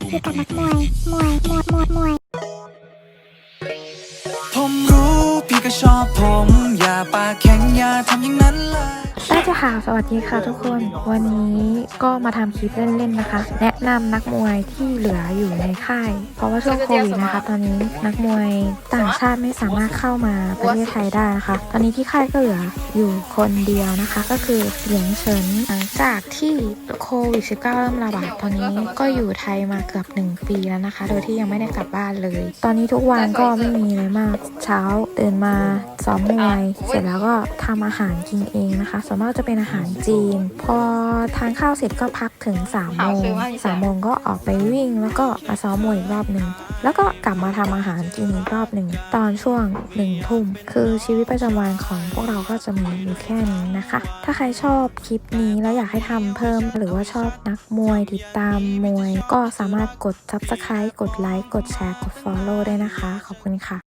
อยู่กับนักมวยมวยมวยมวยมวยผมรู้พี่ก็ชอบผม อย่าปากแข็งอย่าทำอย่างนั้นเลย ได้จ้ะค่ะสวัสดีค่ะทุกคน วันนี้ก็มาทำคลิปเล่นๆนะคะ แนะนำนักมวยที่เหลืออยู่ในค่าย เพราะว่าช่วงโควิดนะคะ ตอนนี้นักมวยต่างชาติไม่สามารถเข้ามาประเทศไทยได้นะคะ ตอนนี้ที่ค่ายก็เหลืออยู่คนเดียวนะคะ ก็คือเหลียงเฉินหลังจากที่โควิด -19 เริ่มระบาดตอนนี้ก็อยู่ไทยมาเกือบหนึ่งปีแล้วนะคะ โดยที่ยังไม่ได้กลับบ้านเลย ตอนนี้ทุกวันก็ไม่มีอะไรมาก เช้าตื่นมาซ้อมมวยเสร็จแล้วก็ทำอาหารกินเองนะคะวนมากจะเป็นอาหารจีน พอทานข้าวเสร็จก็พักถึง3ามโมงสามโมงก็ออกไปวิ่ง แล้วก็มาซ้อมมวยอีกรอบหนึ่งแล้วก็กลับมาทำอาหารกินอีกรอบหนึ่งตอนช่วงหนึ่งทุ่มคือชีวิตประจำวันของพวกเราก็จะมีอยู่แค่นี้นะคะ ถ้าใครชอบคลิปนี้แล้วอยากให้ทำเพิ่มหรือว่าชอบนักมวยติดตามมวย ก็สามารถกด subscribe กดไลค์กดแชร์กด follow ได้นะคะ ขอบคุณค่ะ